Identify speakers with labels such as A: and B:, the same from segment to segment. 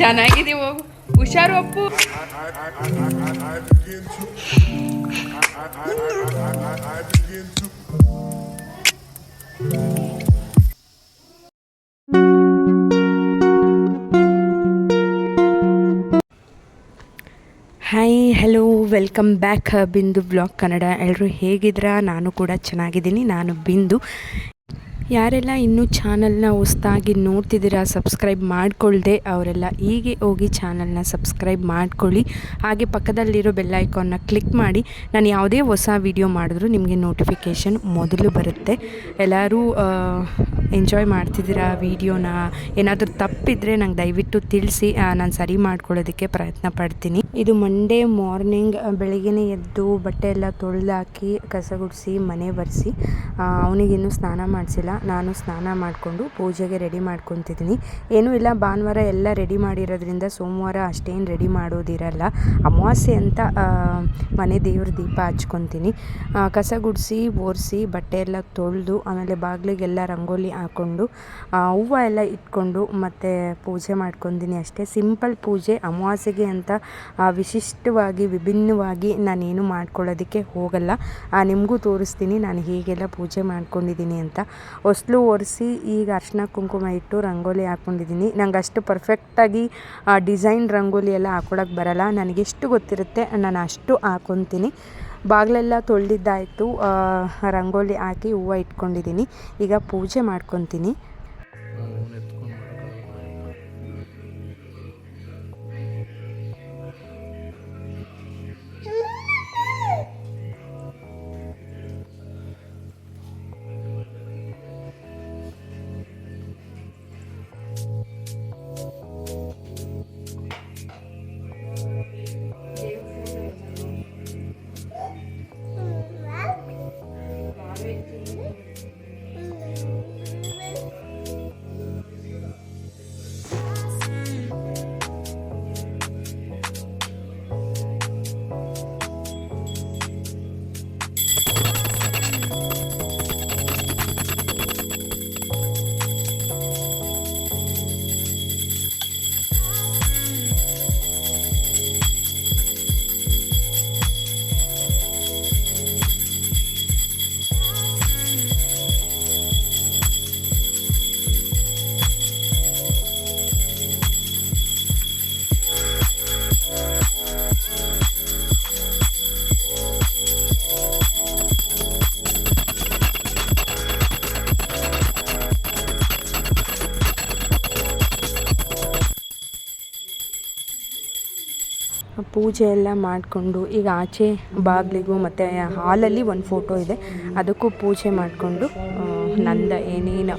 A: ಚೆನ್ನಾಗಿದೆ ಹೋಗು. ಹುಷಾರು Appu. Hi hello welcome back Bindu blog Kannada ಎಲ್ಲರೂ ಹೇಗಿದ್ರ? ನಾನು ಕೂಡ ಚೆನ್ನಾಗಿದ್ದೀನಿ. ನಾನು ಬಿಂದು. ಯಾರೆಲ್ಲ ಇನ್ನೂ ಚಾನಲ್ನ ಹೊಸ್ದಾಗಿ ನೋಡ್ತಿದ್ದೀರಾ, ಸಬ್ಸ್ಕ್ರೈಬ್ ಮಾಡಿಕೊಳ್ಳದೆ ಅವರೆಲ್ಲ ಹೀಗೆ ಹೋಗಿ ಚಾನಲ್ನ ಸಬ್ಸ್ಕ್ರೈಬ್ ಮಾಡ್ಕೊಳ್ಳಿ. ಹಾಗೆ ಪಕ್ಕದಲ್ಲಿರೋ ಬೆಲ್ಲೈಕಾನ್ನ ಕ್ಲಿಕ್ ಮಾಡಿ. ನಾನು ಯಾವುದೇ ಹೊಸ ವಿಡಿಯೋ ಮಾಡಿದ್ರು ನಿಮಗೆ ನೋಟಿಫಿಕೇಷನ್ ಮೊದಲು ಬರುತ್ತೆ. ಎಲ್ಲರೂ ಎಂಜಾಯ್ ಮಾಡ್ತಿದ್ದೀರಾ ವಿಡಿಯೋನ? ಏನಾದರೂ ತಪ್ಪಿದ್ರೆ ನಂಗೆ ದಯವಿಟ್ಟು ತಿಳಿಸಿ ನಾನು ಸರಿ ಮಾಡ್ಕೊಳ್ಳೋದಕ್ಕೆ ಪ್ರಯತ್ನ ಪಡ್ತೀನಿ. ಇದು ಮಂಡೇ ಮಾರ್ನಿಂಗ್ ಬೆಳಿಗ್ಗೆನೇ ಎದ್ದು ಬಟ್ಟೆ ಎಲ್ಲ ತೊಳೆದಾಕಿ, ಕಸ ಗುಡಿಸಿ, ಮನೆ ಬರೆಸಿ ಅವನಿಗಿನ್ನೂ ಸ್ನಾನ ಮಾಡಿಸಿಲ್ಲ. ನಾನು ಸ್ನಾನ ಮಾಡಿಕೊಂಡು ಪೂಜೆಗೆ ರೆಡಿ ಮಾಡ್ಕೊತಿದ್ದೀನಿ. ಏನೂ ಇಲ್ಲ, ಭಾನುವಾರ ಎಲ್ಲ ರೆಡಿ ಮಾಡಿರೋದ್ರಿಂದ ಸೋಮವಾರ ಅಷ್ಟೇನು ರೆಡಿ ಮಾಡೋದಿರಲ್ಲ. ಅಮಾವಾಸ್ಯೆ ಅಂತ ಮನೆ ದೇವ್ರ ದೀಪ ಹಚ್ಕೊತೀನಿ. ಕಸ ಗುಡಿಸಿ, ಒರೆಸಿ, ಬಟ್ಟೆ ಎಲ್ಲ ತೊಳೆದು, ಆಮೇಲೆ ಬಾಗಿಲಿಗೆಲ್ಲ ರಂಗೋಲಿ ಹಾಕ್ಕೊಂಡು ಹೂವು ಎಲ್ಲ ಇಟ್ಕೊಂಡು ಮತ್ತು ಪೂಜೆ ಮಾಡ್ಕೊಂತೀನಿ ಅಷ್ಟೇ. ಸಿಂಪಲ್ ಪೂಜೆ, ಅಮಾವಾಸ್ಯೆಗೆ ಅಂತ ವಿಶಿಷ್ಟವಾಗಿ, ವಿಭಿನ್ನವಾಗಿ ನಾನೇನು ಮಾಡ್ಕೊಳ್ಳೋದಕ್ಕೆ ಹೋಗಲ್ಲ. ನಿಮಗೂ ತೋರಿಸ್ತೀನಿ ನಾನು ಹೀಗೆಲ್ಲ ಪೂಜೆ ಮಾಡ್ಕೊಂಡಿದ್ದೀನಿ ಅಂತ. ಹೊಸ್ಲು ಒರೆಸಿ, ಈಗ ಅರ್ಶಿನ ಕುಂಕುಮ ಇಟ್ಟು ರಂಗೋಲಿ ಹಾಕ್ಕೊಂಡಿದ್ದೀನಿ. ನಂಗೆ ಅಷ್ಟು ಪರ್ಫೆಕ್ಟಾಗಿ ಡಿಸೈನ್ ರಂಗೋಲಿ ಎಲ್ಲ ಹಾಕೊಳಕ್ಕೆ ಬರಲ್ಲ. ನನಗೆಷ್ಟು ಗೊತ್ತಿರುತ್ತೆ, ನಾನು ಅಷ್ಟು ಹಾಕೊತೀನಿ. ಬಾಗಿಲೆಲ್ಲ ತೊಳೆದಿದ್ದಾಯಿತು. ರಂಗೋಲಿ ಹಾಕಿ ಹೂವು ಇಟ್ಕೊಂಡಿದ್ದೀನಿ. ಈಗ ಪೂಜೆ ಮಾಡ್ಕೊತೀನಿ. ಪೂಜೆ ಎಲ್ಲ ಮಾಡಿಕೊಂಡು ಈಗ ಆಚೆ ಬಾಗಿಲಿಗೂ ಮತ್ತು ಹಾಲಲ್ಲಿ ಒಂದು ಫೋಟೋ ಇದೆ. ಅದಕ್ಕೂ ಪೂಜೆ ಮಾಡಿಕೊಂಡು ನಂದ ಏನೇನು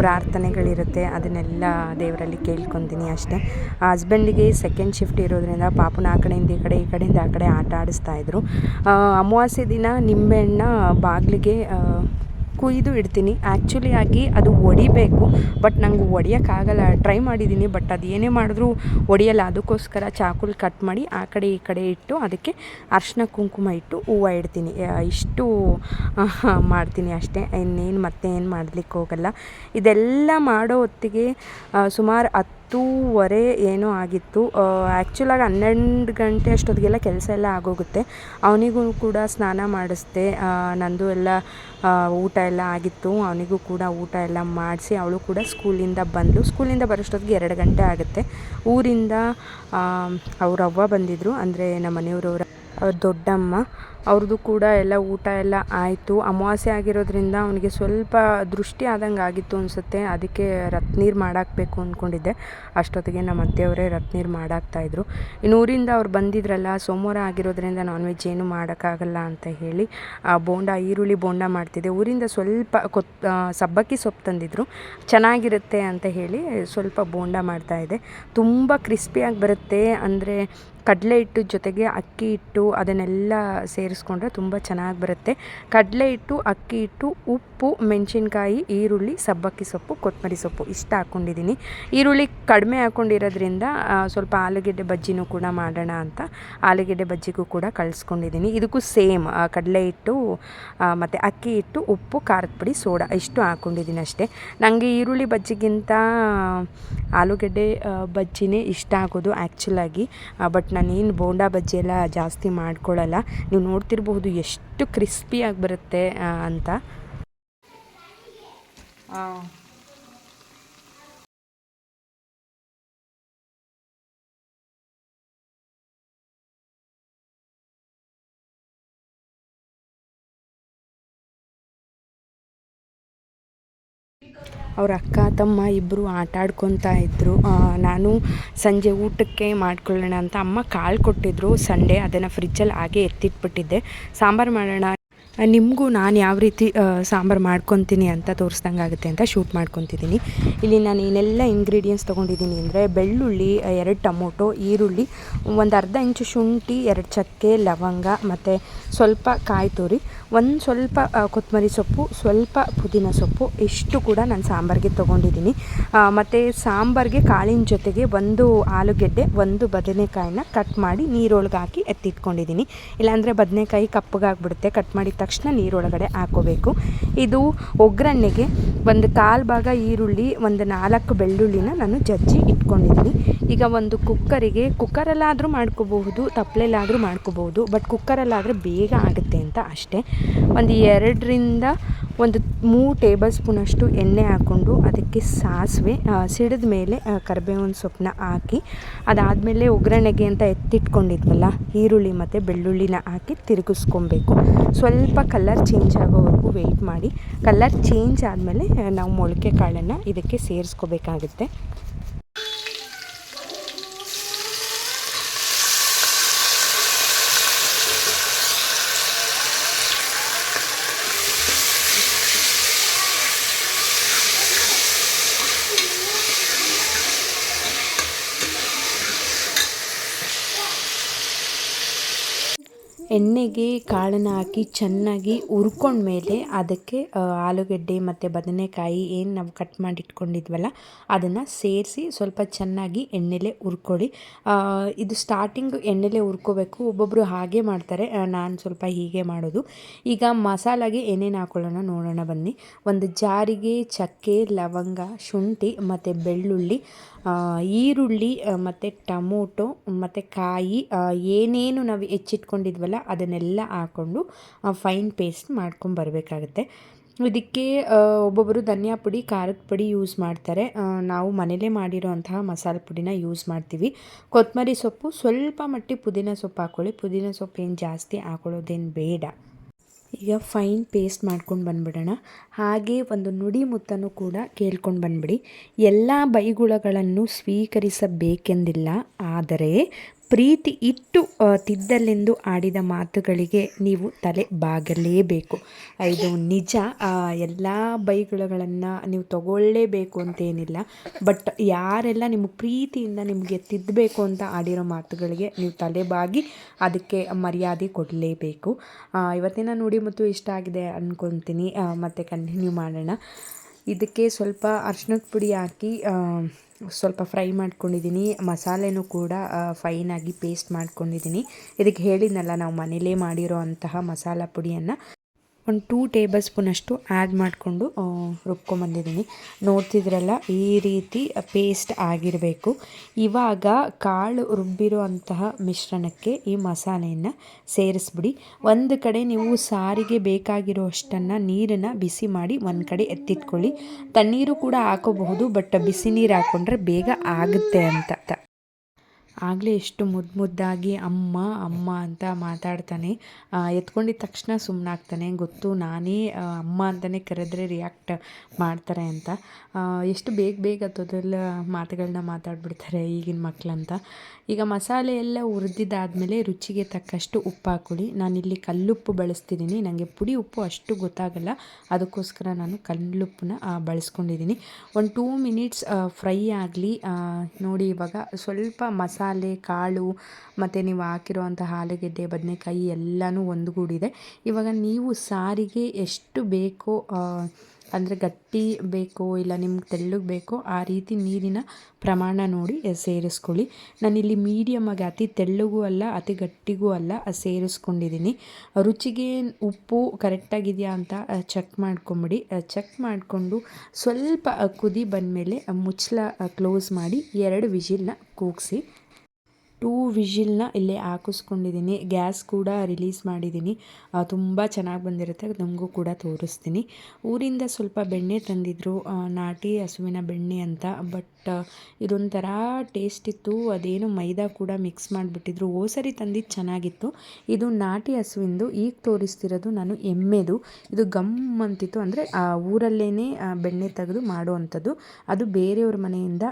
A: ಪ್ರಾರ್ಥನೆಗಳಿರುತ್ತೆ ಅದನ್ನೆಲ್ಲ ದೇವರಲ್ಲಿ ಕೇಳ್ಕೊತೀನಿ ಅಷ್ಟೇ. ಹಸ್ಬೆಂಡಿಗೆ ಸೆಕೆಂಡ್ ಶಿಫ್ಟ್ ಇರೋದ್ರಿಂದ ಪಾಪನ ಆ ಕಡೆಯಿಂದ ಈ ಕಡೆ, ಈ ಕಡೆಯಿಂದ ಆ ಕಡೆ ಆಟ ಆಡಿಸ್ತಾಯಿದ್ರು ಅಮಾವಾಸ್ಯೆ ದಿನ ನಿಂಬೆಹಣ್ಣ ಬಾಗಿಲಿಗೆ ಕುಯ್ದು ಇಡ್ತೀನಿ. ಆ್ಯಕ್ಚುಲಿ ಆಗಿ ಅದು ಒಡಿಬೇಕು ಬಟ್ ನಂಗೆ ಒಡಿಯೋಕ್ಕಾಗಲ್ಲ. ಟ್ರೈ ಮಾಡಿದ್ದೀನಿ ಬಟ್ ಅದು ಏನೇ ಮಾಡಿದ್ರೂ ಒಡಿಯಲ್ಲ. ಅದಕ್ಕೋಸ್ಕರ ಚಾಕುಲ್ ಕಟ್ ಮಾಡಿ ಆ ಕಡೆ ಈ ಕಡೆ ಇಟ್ಟು ಅದಕ್ಕೆ ಅರ್ಶಿನ ಕುಂಕುಮ ಇಟ್ಟು ಹೂವು ಇಡ್ತೀನಿ. ಇಷ್ಟು ಮಾಡ್ತೀನಿ ಅಷ್ಟೇ. ಇನ್ನೇನು ಮತ್ತೆ ಏನು ಮಾಡಲಿಕ್ಕೆ ಹೋಗಲ್ಲ ಇದೆಲ್ಲ ಮಾಡೋ ಹೊತ್ತಿಗೆ ಸುಮಾರು ಹತ್ತೂವರೆ ಏನೋ ಆಗಿತ್ತು. ಆ್ಯಕ್ಚುಲಾಗಿ ಹನ್ನೆರಡು ಗಂಟೆ ಅಷ್ಟೊತ್ತಿಗೆಲ್ಲ ಕೆಲಸ ಎಲ್ಲ ಆಗೋಗುತ್ತೆ. ಅವನಿಗೂ ಕೂಡ ಸ್ನಾನ ಮಾಡಿಸ್ದೆ. ನಂದು ಎಲ್ಲ ಊಟ ಎಲ್ಲ ಆಗಿತ್ತು. ಅವನಿಗೂ ಕೂಡ ಊಟ ಎಲ್ಲ ಮಾಡಿಸಿ ಅವಳು ಕೂಡ ಸ್ಕೂಲಿಂದ ಬಂದಳು ಸ್ಕೂಲಿಂದ ಬರೋಷ್ಟೊತ್ತಿಗೆ ಎರಡು ಗಂಟೆ ಆಗುತ್ತೆ. ಊರಿಂದ ಅವ್ರ ಅವ್ವ ಬಂದಿದ್ದರು ಅಂದರೆ ನಮ್ಮ ಮನೆಯವರವರ ಅವ್ರ ದೊಡ್ಡಮ್ಮ, ಅವ್ರದ್ದು ಕೂಡ ಎಲ್ಲ ಊಟ ಎಲ್ಲ ಆಯಿತು. ಅಮಾವಾಸ್ಯೆ ಆಗಿರೋದ್ರಿಂದ ಅವನಿಗೆ ಸ್ವಲ್ಪ ದೃಷ್ಟಿ ಆದಂಗೆ ಆಗಿತ್ತು ಅನಿಸುತ್ತೆ. ಅದಕ್ಕೆ ರತ್ನೀರು ಮಾಡಾಕಬೇಕು ಅಂದ್ಕೊಂಡಿದ್ದೆ ಅಷ್ಟೊತ್ತಿಗೆ ನಮ್ಮ ಅತ್ತೆಯವರೇ ರತ್ನೀರು ಮಾಡಾಕ್ತಾಯಿದ್ರು ಇನ್ನು ಊರಿಂದ ಅವ್ರು ಬಂದಿದ್ರಲ್ಲ, ಸೋಮವಾರ ಆಗಿರೋದ್ರಿಂದ ನಾನ್ ವೆಜ್ ಏನು ಮಾಡೋಕ್ಕಾಗಲ್ಲ ಅಂತ ಹೇಳಿ ಆ ಬೋಂಡ, ಈರುಳ್ಳಿ ಬೋಂಡ ಮಾಡ್ತಿದ್ದೆ. ಊರಿಂದ ಸ್ವಲ್ಪ ಕೊತ್ ಸಬ್ಬಕ್ಕಿ ಸೊಪ್ಪು ತಂದಿದ್ರು. ಚೆನ್ನಾಗಿರುತ್ತೆ ಅಂತ ಹೇಳಿ ಸ್ವಲ್ಪ ಬೋಂಡ ಮಾಡ್ತಾಯಿದ್ದೆ ತುಂಬ ಕ್ರಿಸ್ಪಿಯಾಗಿ ಬರುತ್ತೆ. ಅಂದರೆ ಕಡಲೆ ಹಿಟ್ಟು ಜೊತೆಗೆ ಅಕ್ಕಿ ಹಿಟ್ಟು ಅದನ್ನೆಲ್ಲ ಸೇರಿಸ್ಕೊಂಡ್ರೆ ತುಂಬ ಚೆನ್ನಾಗಿ ಬರುತ್ತೆ. ಕಡಲೆ ಹಿಟ್ಟು, ಅಕ್ಕಿ ಹಿಟ್ಟು, ಉಪ್ಪು, ಮೆಣಸಿನ್ಕಾಯಿ, ಈರುಳ್ಳಿ, ಸಬ್ಬಕ್ಕಿ ಸೊಪ್ಪು, ಕೊತ್ತಂಬರಿ ಸೊಪ್ಪು ಇಷ್ಟ ಹಾಕ್ಕೊಂಡಿದ್ದೀನಿ ಈರುಳ್ಳಿ ಕಡಿಮೆ ಹಾಕ್ಕೊಂಡಿರೋದ್ರಿಂದ ಸ್ವಲ್ಪ ಆಲೂಗೆಡ್ಡೆ ಬಜ್ಜಿನೂ ಕೂಡ ಮಾಡೋಣ ಅಂತ ಆಲೂಗೆಡ್ಡೆ ಬಜ್ಜಿಗೂ ಕೂಡ ಕಳಿಸ್ಕೊಂಡಿದ್ದೀನಿ. ಇದಕ್ಕೂ ಸೇಮ್ ಕಡಲೆ ಹಿಟ್ಟು ಮತ್ತು ಅಕ್ಕಿ ಹಿಟ್ಟು, ಉಪ್ಪು, ಖಾರದ ಪುಡಿ, ಸೋಡಾ ಇಷ್ಟು ಹಾಕ್ಕೊಂಡಿದ್ದೀನಿ ಅಷ್ಟೇ. ನನಗೆ ಈರುಳ್ಳಿ ಬಜ್ಜಿಗಿಂತ ಆಲೂಗೆಡ್ಡೆ ಬಜ್ಜಿನೇ ಇಷ್ಟ ಆಗೋದು ಆ್ಯಕ್ಚುಲಾಗಿ ಬಟ್ ನಾನೇನು ಬೋಂಡಾ ಬಜ್ಜಿ ಎಲ್ಲ ಜಾಸ್ತಿ ಮಾಡ್ಕೊಳ್ಳಲ್ಲ ನೀವು ನೋಡ್ತಿರ್ಬಹುದು ಎಷ್ಟು ಕ್ರಿಸ್ಪಿಯಾಗಿ ಬರುತ್ತೆ ಅಂತ. ಅವ್ರ ಅಕ್ಕ, ತಮ್ಮ ಇಬ್ಬರು ಆಟ ಆಡ್ಕೊತಾ ಇದ್ದರು ನಾನು ಸಂಜೆ ಊಟಕ್ಕೆ ಮಾಡ್ಕೊಳ್ಳೋಣ ಅಂತ ಅಮ್ಮ ಕಾಳು ಕೊಟ್ಟಿದ್ರು. ಸಂಡೇ ಅದನ್ನು ಫ್ರಿಜ್ಜಲ್ಲಿ ಹಾಗೆ ಎತ್ತಿಟ್ಬಿಟ್ಟಿದ್ದೆ. ಸಾಂಬಾರು ಮಾಡೋಣ ನಿಮಗೂ ನಾನು ಯಾವ ರೀತಿ ಸಾಂಬಾರು ಮಾಡ್ಕೊತೀನಿ ಅಂತ ತೋರಿಸ್ದಂಗೆ ಆಗುತ್ತೆ ಅಂತ ಶೂಟ್ ಮಾಡ್ಕೊತಿದ್ದೀನಿ. ಇಲ್ಲಿ ನಾನು ಏನೆಲ್ಲ ಇಂಗ್ರೀಡಿಯೆಂಟ್ಸ್ ತೊಗೊಂಡಿದ್ದೀನಿ ಅಂದರೆ ಬೆಳ್ಳುಳ್ಳಿ ಎರಡು ಟೊಮೊಟೊ, ಈರುಳ್ಳಿ, ಒಂದು ಅರ್ಧ ಇಂಚು ಶುಂಠಿ, ಎರಡು ಚಕ್ಕೆ, ಲವಂಗ ಮತ್ತು ಸ್ವಲ್ಪ ಕಾಯಿ ತುರಿ, ಒಂದು ಸ್ವಲ್ಪ ಕೊತ್ತಂಬರಿ ಸೊಪ್ಪು, ಸ್ವಲ್ಪ ಪುದೀನ ಸೊಪ್ಪು, ಇಷ್ಟು ಕೂಡ ನಾನು ಸಾಂಬಾರಿಗೆ ತೊಗೊಂಡಿದ್ದೀನಿ. ಮತ್ತು ಸಾಂಬಾರಿಗೆ ಕಾಳಿನ ಜೊತೆಗೆ ಒಂದು ಆಲೂಗೆಡ್ಡೆ, ಒಂದು ಬದನೆಕಾಯಿನ ಕಟ್ ಮಾಡಿ ನೀರೊಳಗೆ ಹಾಕಿ ಎತ್ತಿಟ್ಕೊಂಡಿದ್ದೀನಿ. ಇಲ್ಲಾಂದರೆ ಬದನೆಕಾಯಿ ಕಪ್ಪಗಾಗ್ಬಿಡುತ್ತೆ ಕಟ್ ಮಾಡಿದ ತಕ್ಷಣ ನೀರೊಳಗಡೆ ಹಾಕೋಬೇಕು. ಇದು ಒಗ್ಗರಣೆಗೆ ಒಂದು ಕಾಲು ಭಾಗ ಈರುಳ್ಳಿ, ಒಂದು ನಾಲ್ಕು ಬೆಳ್ಳುಳ್ಳಿನ ನಾನು ಜಜ್ಜಿ ಇಟ್ಕೊಂಡಿದ್ದೀನಿ. ಈಗ ಒಂದು ಕುಕ್ಕರಿಗೆ, ಕುಕ್ಕರಲ್ಲಾದರೂ ಮಾಡ್ಕೋಬಹುದು ತಪ್ಪಲೆಲ್ಲಾದರೂ ಮಾಡ್ಕೋಬಹುದು, ಬಟ್ ಕುಕ್ಕರಲ್ಲಾದರೆ ಬೇಗ ಆಗುತ್ತೆ ಅಂತ ಅಷ್ಟೇ. ಒಂದು ಎರಡರಿಂದ ಒಂದು ಮೂರು ಟೇಬಲ್ ಸ್ಪೂನಷ್ಟು ಎಣ್ಣೆ ಹಾಕ್ಕೊಂಡು ಅದಕ್ಕೆ ಸಾಸಿವೆ ಸಿಡಿದ ಮೇಲೆ ಕರಿಬೇವಿನ ಸೊಪ್ಪನ್ನ ಹಾಕಿ, ಅದಾದಮೇಲೆ ಒಗ್ಗರಣೆಗೆ ಅಂತ ಎತ್ತಿಟ್ಕೊಂಡಿದ್ವಲ್ಲ, ಈರುಳ್ಳಿ ಮತ್ತು ಬೆಳ್ಳುಳ್ಳಿನ ಹಾಕಿ ತಿರುಗಿಸ್ಕೊಬೇಕು. ಸ್ವಲ್ಪ ಕಲರ್ ಚೇಂಜ್ ಆಗೋವರೆಗೂ ವೆಯ್ಟ್ ಮಾಡಿ. ಕಲರ್ ಚೇಂಜ್ ಆದಮೇಲೆ ನಾವು ಮೊಳಕೆ ಕಾಳನ್ನು ಇದಕ್ಕೆ ಸೇರಿಸ್ಕೋಬೇಕಾಗುತ್ತೆ. ಎಣ್ಣೆಗೆ ಕಾಳನ್ನು ಹಾಕಿ ಚೆನ್ನಾಗಿ ಹುರ್ಕೊಂಡ್ಮೇಲೆ ಅದಕ್ಕೆ ಆಲೂಗಡ್ಡೆ ಮತ್ತು ಬದನೆಕಾಯಿ ಏನು ನಾವು ಕಟ್ ಮಾಡಿ ಇಟ್ಕೊಂಡಿದ್ವಲ್ಲ ಅದನ್ನು ಸೇರಿಸಿ ಸ್ವಲ್ಪ ಚೆನ್ನಾಗಿ ಎಣ್ಣೆಲೆ ಹುರ್ಕೊಳ್ಳಿ. ಇದು ಸ್ಟಾರ್ಟಿಂಗ್ ಎಣ್ಣೆಲೆ ಹುರ್ಕೋಬೇಕು. ಒಬ್ಬೊಬ್ಬರು ಹಾಗೆ ಮಾಡ್ತಾರೆ. ನಾನು ಸ್ವಲ್ಪ ಹೀಗೆ ಮಾಡೋದು. ಈಗ ಮಸಾಲಾಗೆ ಏನೇನು ಹಾಕೊಳ್ಳೋಣ ನೋಡೋಣ ಬನ್ನಿ. ಒಂದು ಜಾರಿಗೆ ಚಕ್ಕೆ, ಲವಂಗ, ಶುಂಠಿ ಮತ್ತು ಬೆಳ್ಳುಳ್ಳಿ ಈರುಳ್ಳಿ ಮತ್ತು ಟಮೋಟೊ, ಮತ್ತು ಕಾಯಿ ಏನೇನು ನಾವು ಹೆಚ್ಚಿಟ್ಕೊಂಡಿದ್ವಲ್ಲ ಅದನ್ನೆಲ್ಲ ಹಾಕ್ಕೊಂಡು ಫೈನ್ ಪೇಸ್ಟ್ ಮಾಡ್ಕೊಂಡು ಬರಬೇಕಾಗುತ್ತೆ. ಇದಕ್ಕೆ ಒಬ್ಬೊಬ್ಬರು ಧನಿಯಾ ಪುಡಿ, ಖಾರದ ಪುಡಿ ಯೂಸ್ ಮಾಡ್ತಾರೆ. ನಾವು ಮನೇಲೇ ಮಾಡಿರೋ ಅಂತಹ ಮಸಾಲೆ ಪುಡಿನ ಯೂಸ್ ಮಾಡ್ತೀವಿ. ಕೊತ್ತಂಬರಿ ಸೊಪ್ಪು ಸ್ವಲ್ಪ ಮಟ್ಟಿಗೆ ಪುದೀನ ಸೊಪ್ಪು ಹಾಕ್ಕೊಳ್ಳಿ ಪುದೀನ ಸೊಪ್ಪು ಏನು ಜಾಸ್ತಿ ಹಾಕೊಳ್ಳೋದೇನು ಬೇಡ. ಈಗ ಫೈನ್ ಪೇಸ್ಟ್ ಮಾಡ್ಕೊಂಡು ಬಂದ್ಬಿಡೋಣ. ಹಾಗೆ ಒಂದು ನುಡಿ ಮುತ್ತನೂ ಕೂಡ ಕೇಳ್ಕೊಂಡು ಬಂದ್ಬಿಡಿ. ಎಲ್ಲ ಬೈಗುಳಗಳನ್ನು ಸ್ವೀಕರಿಸಬೇಕೆಂದಿಲ್ಲ, ಆದರೆ ಪ್ರೀತಿ ಇಟ್ಟು ತಿದ್ದಲೆಂದು ಆಡಿದ ಮಾತುಗಳಿಗೆ ನೀವು ತಲೆ ಬಾಗಲೇಬೇಕು. ಇದು ನಿಜ. ಎಲ್ಲ ಬೈಗುಳಗಳನ್ನು ನೀವು ತಗೊಳ್ಳೇಬೇಕು ಅಂತೇನಿಲ್ಲ. ಬಟ್ ಯಾರೆಲ್ಲ ನಿಮಗೆ ಪ್ರೀತಿಯಿಂದ ನಿಮಗೆ ತಿದ್ದಬೇಕು ಅಂತ ಆಡಿರೋ ಮಾತುಗಳಿಗೆ ನೀವು ತಲೆ ಬಾಗಿ ಅದಕ್ಕೆ ಮರ್ಯಾದೆ ಕೊಡಲೇಬೇಕು. ಇವತ್ತಿನ ನುಡಿ ಮತ್ತು ಇಷ್ಟ ಆಗಿದೆ ಅಂದ್ಕೊತೀನಿ ಮತ್ತು ಕಂಟಿನ್ಯೂ ಮಾಡೋಣ. ಇದಕ್ಕೆ ಸ್ವಲ್ಪ ಅರ್ಶಿನದ ಪುಡಿ ಹಾಕಿ ಸ್ವಲ್ಪ ಫ್ರೈ ಮಾಡ್ಕೊಂಡಿದ್ದೀನಿ. ಮಸಾಲೆನೂ ಕೂಡ ಫೈನಾಗಿ ಪೇಸ್ಟ್ ಮಾಡ್ಕೊಂಡಿದ್ದೀನಿ. ಇದಕ್ಕೆ ಹೇಳಿದ್ನಲ್ಲ, ನಾವು ಮನೇಲೇ ಮಾಡಿರೋ ಅಂತಹ ಮಸಾಲ ಪುಡಿಯನ್ನು. ಒಂದು ಟೂ ಟೇಬಲ್ ಸ್ಪೂನಷ್ಟು ಆ್ಯಡ್ ಮಾಡಿಕೊಂಡು ರುಬ್ಕೊಂಬಂದಿದ್ದೀನಿ. ನೋಡ್ತಿದ್ರಲ್ಲ, ಈ ರೀತಿ ಪೇಸ್ಟ್ ಆಗಿರಬೇಕು. ಇವಾಗ ಕಾಳು ರುಬ್ಬಿರೋ ಅಂತಹ ಮಿಶ್ರಣಕ್ಕೆ ಈ ಮಸಾಲೆಯನ್ನು ಸೇರಿಸ್ಬಿಡಿ. ಒಂದು ಕಡೆ ನೀವು ಸಾರಿಗೆ ಬೇಕಾಗಿರೋ ಅಷ್ಟನ್ನು ನೀರನ್ನು ಬಿಸಿ ಮಾಡಿ ಒಂದು ಕಡೆ ಎತ್ತಿಟ್ಕೊಳ್ಳಿ. ತಣ್ಣೀರು ಕೂಡ ಹಾಕೋಬಹುದು, ಬಟ್ ಬಿಸಿ ನೀರು ಹಾಕ್ಕೊಂಡ್ರೆ ಬೇಗ ಆಗುತ್ತೆ ಅಂತ. ಆಗಲೇ ಎಷ್ಟು ಮುದ್ದು ಮುದ್ದಾಗಿ ಅಮ್ಮ ಅಮ್ಮ ಅಂತ ಮಾತಾಡ್ತಾನೆ. ಎತ್ಕೊಂಡಿದ್ದ ತಕ್ಷಣ ಸುಮ್ಮನಾಗ್ತಾನೆ ಗೊತ್ತು, ನಾನೇ ಅಮ್ಮ ಅಂತಲೇ ಕರೆದ್ರೆ ರಿಯಾಕ್ಟ್ ಮಾಡ್ತಾರೆ ಅಂತ. ಎಷ್ಟು ಬೇಗ ಬೇಗ ಅದೆಲ್ಲ ಮಾತುಗಳನ್ನ ಮಾತಾಡ್ಬಿಡ್ತಾರೆ ಈಗಿನ ಮಕ್ಕಳಂತ ಈಗ ಮಸಾಲೆ ಎಲ್ಲ ಹುರಿದಿದ್ದಾದಮೇಲೆ ರುಚಿಗೆ ತಕ್ಕಷ್ಟು ಉಪ್ಪು ಹಾಕೊಳ್ಳಿ ನಾನಿಲ್ಲಿ ಕಲ್ಲುಪ್ಪು ಬಳಸ್ತಿದ್ದೀನಿ. ನನಗೆ ಪುಡಿ ಉಪ್ಪು ಅಷ್ಟು ಗೊತ್ತಾಗಲ್ಲ. ಅದಕ್ಕೋಸ್ಕರ ನಾನು ಕಲ್ಲುಪ್ಪನ್ನ ಬಳಸ್ಕೊಂಡಿದ್ದೀನಿ. ಒಂದು ಟೂ ಮಿನಿಟ್ಸ್ ಫ್ರೈ ಆಗಲಿ. ನೋಡಿ ಇವಾಗ ಸ್ವಲ್ಪ ಮಸಾಲೆ ಮಸಾಲೆ ಕಾಳು ಮತ್ತು ನೀವು ಹಾಕಿರುವಂಥ ಆಲೂಗೆಡ್ಡೆ ಬದನೆಕಾಯಿ ಎಲ್ಲನೂ ಒಂದುಗೂಡಿದೆ. ಇವಾಗ ನೀವು ಸಾರಿಗೆ ಎಷ್ಟು ಬೇಕೋ ಅಂದರೆ ಗಟ್ಟಿ ಬೇಕೋ ಇಲ್ಲ ನಿಮ್ಗೆ ತೆಳ್ಳಗೆ ಬೇಕೋ ಆ ರೀತಿ ನೀರಿನ ಪ್ರಮಾಣ ನೋಡಿ ಸೇರಿಸ್ಕೊಳ್ಳಿ. ನಾನಿಲ್ಲಿ ಮೀಡಿಯಮಾಗಿ ಅತಿ ತೆಳ್ಳಗೂ ಅಲ್ಲ, ಅತಿ ಗಟ್ಟಿಗೂ ಅಲ್ಲ ಸೇರಿಸ್ಕೊಂಡಿದ್ದೀನಿ. ರುಚಿಗೆ ಉಪ್ಪು ಕರೆಕ್ಟಾಗಿದೆಯಾ ಅಂತ ಚೆಕ್ ಮಾಡ್ಕೊಂಬಿಡಿ. ಚೆಕ್ ಮಾಡಿಕೊಂಡು ಸ್ವಲ್ಪ ಕುದಿ ಬಂದಮೇಲೆ ಮುಚ್ಚಲ ಕ್ಲೋಸ್ ಮಾಡಿ ಎರಡು ವಿಜಿಲ್ನ ಕೂಗಿಸಿ. ಟೂ ವಿಷಿಲ್ನ ಇಲ್ಲೇ ಹಾಕಿಸ್ಕೊಂಡಿದ್ದೀನಿ. ಗ್ಯಾಸ್ ಕೂಡ ರಿಲೀಸ್ ಮಾಡಿದ್ದೀನಿ. ತುಂಬ ಚೆನ್ನಾಗಿ ಬಂದಿರುತ್ತೆ. ನಮಗೂ ಕೂಡ ತೋರಿಸ್ತೀನಿ. ಊರಿಂದ ಸ್ವಲ್ಪ ಬೆಣ್ಣೆ ತಂದಿದ್ರು. ನಾಟಿ ಹಸುವಿನ ಬೆಣ್ಣೆ ಅಂತ. ಬಟ್ ಇದೊಂಥರ ಟೇಸ್ಟ್ ಇತ್ತು. ಅದೇನು ಮೈದಾ ಕೂಡ ಮಿಕ್ಸ್ ಮಾಡಿಬಿಟ್ಟಿದ್ರು. ಓ ಸರಿ ತಂದಿದ್ದು ಚೆನ್ನಾಗಿತ್ತು. ಇದು ನಾಟಿ ಹಸುವಿಂದು. ಈಗ ತೋರಿಸ್ತಿರೋದು ನಾನು ಎಮ್ಮೆದು. ಇದು ಗಮ್ ಅಂತಿತ್ತು. ಅಂದರೆ ಊರಲ್ಲೇ ಬೆಣ್ಣೆ ತೆಗೆದು ಮಾಡುವಂಥದ್ದು. ಅದು ಬೇರೆಯವ್ರ ಮನೆಯಿಂದ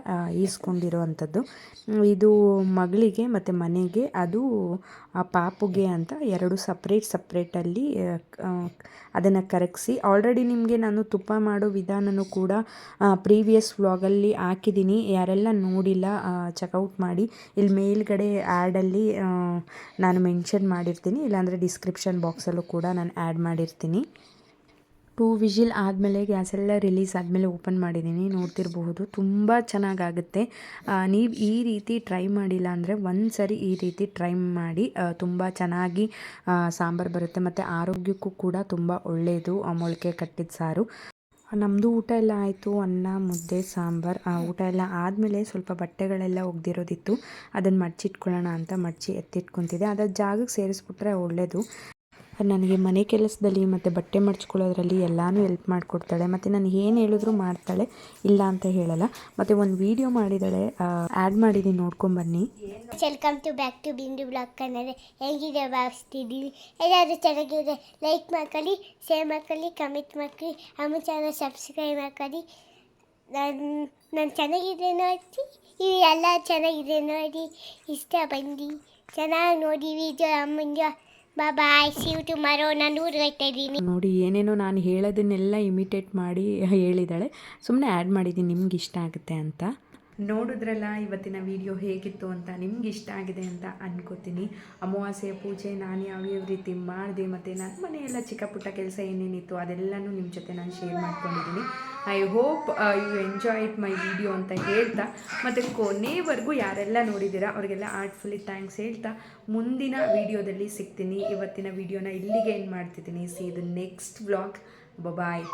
A: ಈಸ್ಕೊಂಡಿರೋ ಅಂಥದ್ದು ಇದು ಮಗಳಿಗೆ ಮತ್ತು ಮನೆಗೆ ಅದು, ಆ ಪಾಪುಗೆ ಅಂತ ಎರಡು ಸಪ್ರೇಟ್ ಸಪ್ರೇಟಲ್ಲಿ ಅದನ್ನು ಕರಗಿಸಿ. ಆಲ್ರೆಡಿ ನಿಮಗೆ ನಾನು ತುಪ್ಪ ಮಾಡೋ ವಿಧಾನನೂ ಕೂಡ ಪ್ರೀವಿಯಸ್ ವ್ಲಾಗಲ್ಲಿ ಹಾಕಿದ್ದೀನಿ. ಯಾರೆಲ್ಲ ನೋಡಿಲ್ಲ ಚೆಕ್ಔಟ್ ಮಾಡಿ ಇಲ್ಲಿ ಮೇಲ್ಗಡೆ ಆ್ಯಡಲ್ಲಿ ನಾನು ಮೆನ್ಷನ್ ಮಾಡಿರ್ತೀನಿ. ಇಲ್ಲಾಂದರೆ ಡಿಸ್ಕ್ರಿಪ್ಷನ್ ಬಾಕ್ಸಲ್ಲೂ ಕೂಡ ನಾನು ಆ್ಯಡ್ ಮಾಡಿರ್ತೀನಿ. ಟೂ ವಿಜಿಲ್ ಆದಮೇಲೆ ಗ್ಯಾಸೆಲ್ಲ ರಿಲೀಸ್ ಆದಮೇಲೆ ಓಪನ್ ಮಾಡಿದ್ದೀನಿ, ನೋಡ್ತಿರಬಹುದು. ತುಂಬ ಚೆನ್ನಾಗಾಗುತ್ತೆ. ನೀವು ಈ ರೀತಿ ಟ್ರೈ ಮಾಡಿಲ್ಲ ಅಂದರೆ ಒಂದು ಸರಿ ಈ ರೀತಿ ಟ್ರೈ ಮಾಡಿ ತುಂಬ ಚೆನ್ನಾಗಿ ಸಾಂಬಾರು ಬರುತ್ತೆ ಮತ್ತು ಆರೋಗ್ಯಕ್ಕೂ ಕೂಡ ತುಂಬ ಒಳ್ಳೆಯದು ಮೊಳಕೆ ಕಟ್ಟಿದ ಸಾರು. ನಮ್ಮದು ಊಟ ಎಲ್ಲ ಆಯಿತು, ಅನ್ನ, ಮುದ್ದೆ, ಸಾಂಬಾರು. ಊಟ ಎಲ್ಲ ಆದಮೇಲೆ ಸ್ವಲ್ಪ ಬಟ್ಟೆಗಳೆಲ್ಲ ಒಗ್ದಿರೋದಿತ್ತು. ಅದನ್ನು ಮಡ್ಚಿಟ್ಕೊಳ್ಳೋಣ ಅಂತ ಮಡ್ಚಿ ಎತ್ತಿಟ್ಕೊತಿದ್ದೆ. ಅದರ ಜಾಗಕ್ಕೆ ಸೇರಿಸ್ಬಿಟ್ರೆ ಒಳ್ಳೆಯದು ನನಗೆ ಮನೆ ಕೆಲಸದಲ್ಲಿ ಮತ್ತು ಬಟ್ಟೆ ಮಡ್ಚ್ಕೊಳ್ಳೋದ್ರಲ್ಲಿ ಎಲ್ಲನೂ ಹೆಲ್ಪ್ ಮಾಡಿಕೊಡ್ತಾಳೆ. ಮತ್ತು ನಾನು ಏನು ಹೇಳಿದ್ರು ಮಾಡ್ತಾಳೆ, ಇಲ್ಲ ಅಂತ ಹೇಳಲ್ಲ. ಮತ್ತು ಒಂದು ವಿಡಿಯೋ ಮಾಡಿದ್ದಾಳೆ ಆ್ಯಡ್ ಮಾಡಿದ್ದೀನಿ ನೋಡ್ಕೊಂಬನ್ನಿ
B: welcome to back to Bindu blog Kannada. ಹೇಗಿದೆ ಭಾವಿಸ್ತಿದ್ದೀವಿ ಎಲ್ಲಾದರೂ ಚೆನ್ನಾಗಿದೆ ಲೈಕ್ ಮಾಡ್ಕೊಳ್ಳಿ ಶೇರ್ ಮಾಡ್ಕೊಳ್ಳಿ ಕಮೆಂಟ್ ಮಾಡ್ಕೊಳ್ಳಿ ಅಮ್ಮ ಚಾನಲ್ ಸಬ್ಸ್ಕ್ರೈಬ್ ಮಾಡ್ಕೊಳ್ಳಿ. ನಾನು ನಾನು ಚೆನ್ನಾಗಿದೆ ನೋಡಿ ಇವು ಎಲ್ಲ ಚೆನ್ನಾಗಿದೆ ನೋಡಿ, ಇಷ್ಟ ಬಂದು. ಚೆನ್ನಾಗಿ ನೋಡಿ ವಿಡಿಯೋ ಅಮ್ಮಂಗೆ ಬಾಯ್ ಸಿ ಯು ಟುಮಾರೋ ನಾನು ಊರಿಗೆ ಹೋಗ್ತಾ ಇದ್ದೀನಿ.
A: ನೋಡಿ, ಏನೇನೋ ನಾನು ಹೇಳೋದನ್ನೆಲ್ಲ ಇಮಿಟೇಟ್ ಮಾಡಿ ಹೇಳಿದ್ದಾಳೆ. ಸುಮ್ಮನೆ ಆ್ಯಡ್ ಮಾಡಿದ್ದೀನಿ, ನಿಮ್ಗೆ ಇಷ್ಟ ಆಗುತ್ತೆ ಅಂತ. ನೋಡಿದ್ರಲ್ಲ ಇವತ್ತಿನ ವಿಡಿಯೋ ಹೇಗಿತ್ತು ಅಂತ ನಿಮ್ಗೆ ಇಷ್ಟ ಆಗಿದೆ ಅಂತ ಅನ್ಕೋತೀನಿ. ಅಮಾವಾಸ್ಯೆ ಪೂಜೆ, ನಾನು ಯಾವ್ಯಾವ ರೀತಿ ಮಾಡಿದೆ ಮತ್ತು ನನ್ನ ಮನೆಯೆಲ್ಲ ಚಿಕ್ಕ ಪುಟ್ಟ ಕೆಲಸ ಏನೇನಿತ್ತು ಅದೆಲ್ಲನೂ ನಿಮ್ಮ ಜೊತೆ ನಾನು ಶೇರ್ ಮಾಡ್ಕೊಂಡಿದ್ದೀನಿ. I hope you enjoy it my video ಅಂತ ಹೇಳ್ತಾ, ಮತ್ತು ಕೊನೆವರೆಗೂ ಯಾರೆಲ್ಲ ನೋಡಿದ್ದೀರಾ, ಅವರಿಗೆಲ್ಲ ಆರ್ಟ್ಫುಲ್ಲಿ ಥ್ಯಾಂಕ್ಸ್ ಹೇಳ್ತಾ, ಮುಂದಿನ ವಿಡಿಯೋದಲ್ಲಿ ಸಿಗ್ತೀನಿ. ಇವತ್ತಿನ ವಿಡಿಯೋನ ಇಲ್ಲಿಗೆ ಏನು ಮಾಡ್ತಿದ್ದೀನಿ. ಸಿ ಇದು ನೆಕ್ಸ್ಟ್ ಬ್ಲಾಗ್ ಬಾಯ್